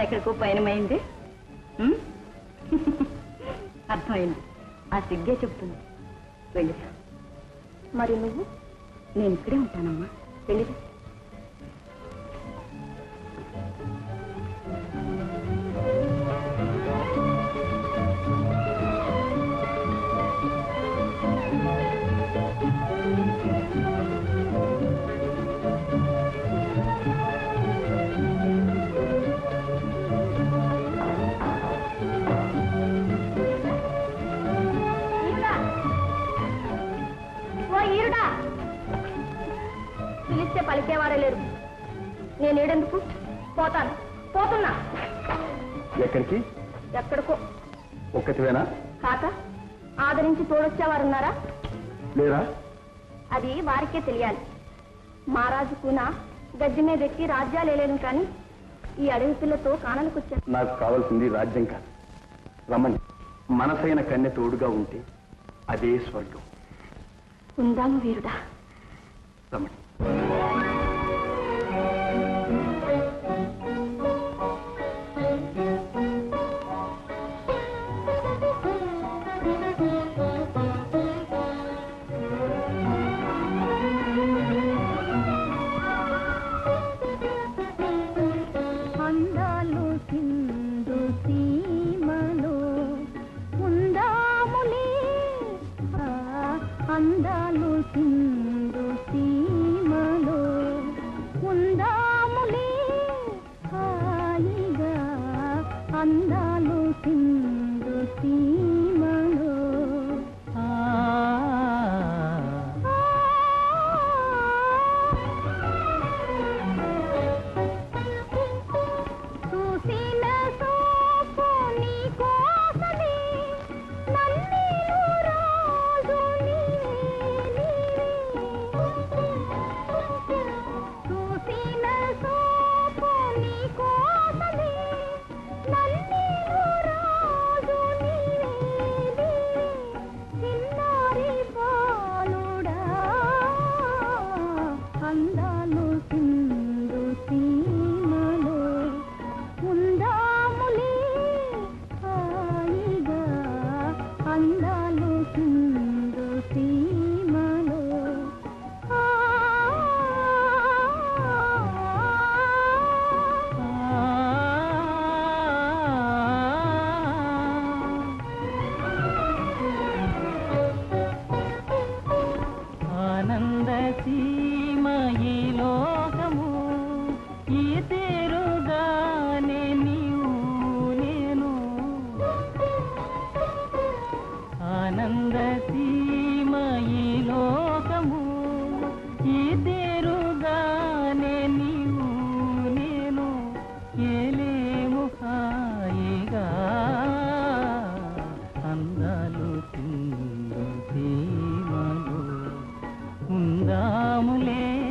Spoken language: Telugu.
ఎక్కడికో పయనమైంది? అర్థమైంది. ఆ సిగ్గే చెప్తుంది. వెళ్ళిరా. మరి నువ్వు? నేను ఇక్కడే ఉంటానమ్మా. వెళ్ళిరా. పలికేవారే లేరు. నేను ఏడెందుకు? పోతాను. పోతున్నా. ఎక్కడికి? ఎక్కడికో. ఒక్కటివేనా? కాక ఆదరించి తోడొచ్చేవారున్నారా? లేరా? అది వారికే తెలియాలి. మహారాజు కూన గద్దె మీద ఎక్కి రాజ్యాలు వేయలేను కానీ ఈ అడవి పిల్లతో కానలకొచ్చాను నాకు కావాల్సింది రాజ్యం కాదు. రమణి మనసైన కన్నె తోడుగా ఉంటే అదే స్వర్గం. ఉందాము వీరుడా. రమణి வந்தான் கமலே